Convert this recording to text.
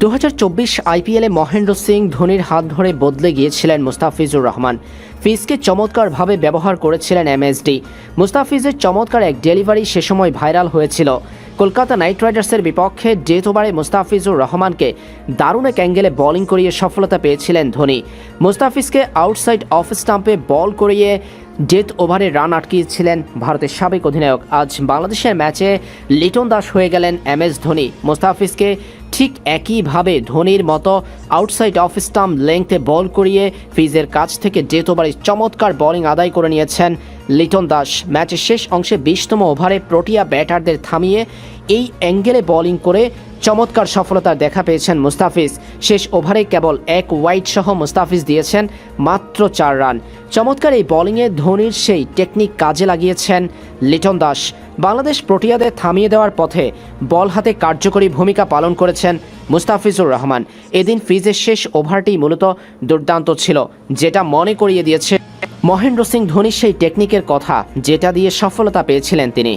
দু হাজার চব্বিশ আইপিএলে মহেন্দ্র সিং ধোনির হাত ধরে বদলে গিয়েছিলেন মুস্তাফিজুর রহমান। ফিজকে চমৎকারভাবে ব্যবহার করেছিলেন এমএসডি। মুস্তাফিজের চমৎকার এক ডেলিভারি সে সময় ভাইরাল হয়েছিল। কলকাতা নাইট রাইডার্সের বিপক্ষে ডেথ ওভারে মুস্তাফিজুর রহমানকে দারুণ এক অ্যাঙ্গেলে বোলিং করিয়ে সফলতা পেয়েছিলেন ধোনি। মুস্তাফিজকে আউটসাইড অফ স্টাম্পে বল করিয়ে ডেথ ওভারে রান আটকিয়েছিলেন ভারতের সাবেক অধিনায়ক। আজ বাংলাদেশের ম্যাচে লিটন দাস হয়ে গেলেন এম এস ধোনি। মুস্তাফিজকে ঠিক একইভাবে ধোনির মতো আউটসাইড অফ স্টাম্প লেংথে বল করিয়ে ফিজের কাছ থেকে ডেথ চমৎকার বোলিং আদায় করে নিয়েছেন লিটন দাস। ম্যাচের শেষ অংশে বিশতম ওভারে প্রোটিয়া ব্যাটারদের থামিয়ে এই অ্যাঙ্গেলে বোলিং করে চমৎকার সফলতা দেখা পেয়েছেন মুস্তাফিজ। শেষ ওভারে কেবল এক ওয়াইড সহ মুস্তাফিজ দিয়েছেন মাত্র চার রান। চমৎকার এই বোলিংয়ে ধোনির সেই টেকনিক কাজে লাগিয়েছেন লিটন দাস। বাংলাদেশ প্রোটিয়াদের থামিয়ে দেওয়ার পথে বল হাতে কার্যকরী ভূমিকা পালন করেছেন মুস্তাফিজুর রহমান। এদিন ফিজের শেষ ওভারটি মূলত দুর্দান্ত ছিল, যেটা মনে করিয়ে দিয়েছে মহেন্দ্র সিং ধোনির সেই টেকনিকের কথা, যেটা দিয়ে সফলতা পেয়েছিলেন তিনি।